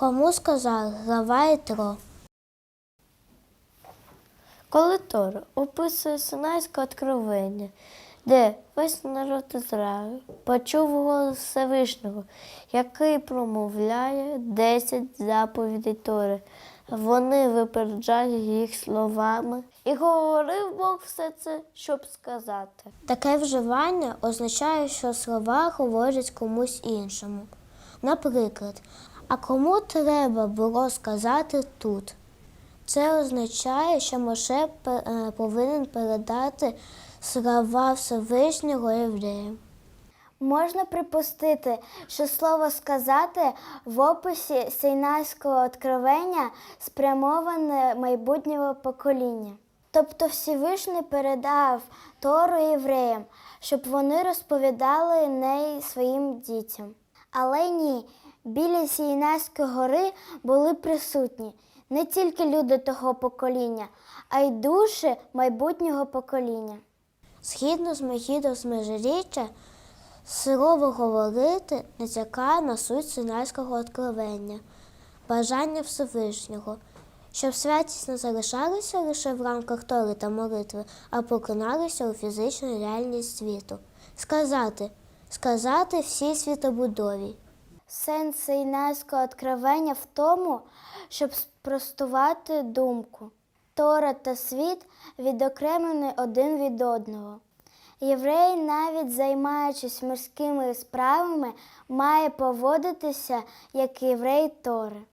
Кому сказав глава Ітро? Коли Тора описує Синайське откровення, де весь народ Ізраїлю почув голос Всевишнього, який промовляє 10 заповідей Тори. Вони випереджають їх словами, і говорив Бог все це, щоб сказати. Таке вживання означає, що слова говорять комусь іншому. Наприклад, а кому треба було сказати тут? Це означає, що Моше е, повинен передати слова Всевишнього євреям. Можна припустити, що слово сказати в описі Сейнайського откровення спрямоване майбутнього покоління. Тобто Всевишній передав Тору євреям, щоб вони розповідали неї своїм дітям. Але ні, біля Сійнайської гори були присутні не тільки люди того покоління, а й душі майбутнього покоління. Згідно з Мегідом з Межиріччя, слово говорити натякає на суть Синайського откровення, бажання Всевишнього, щоб святість не залишалася лише в рамках Тори та молитви, а покиналася у фізичну реальність світу. Сказати, сказати всій світобудові. Сенс Сейнайського откровення в тому, щоб спростувати думку. Тора та світ відокремлені один від одного. Єврей, навіть займаючись мирськими справами, має поводитися як єврей Тори.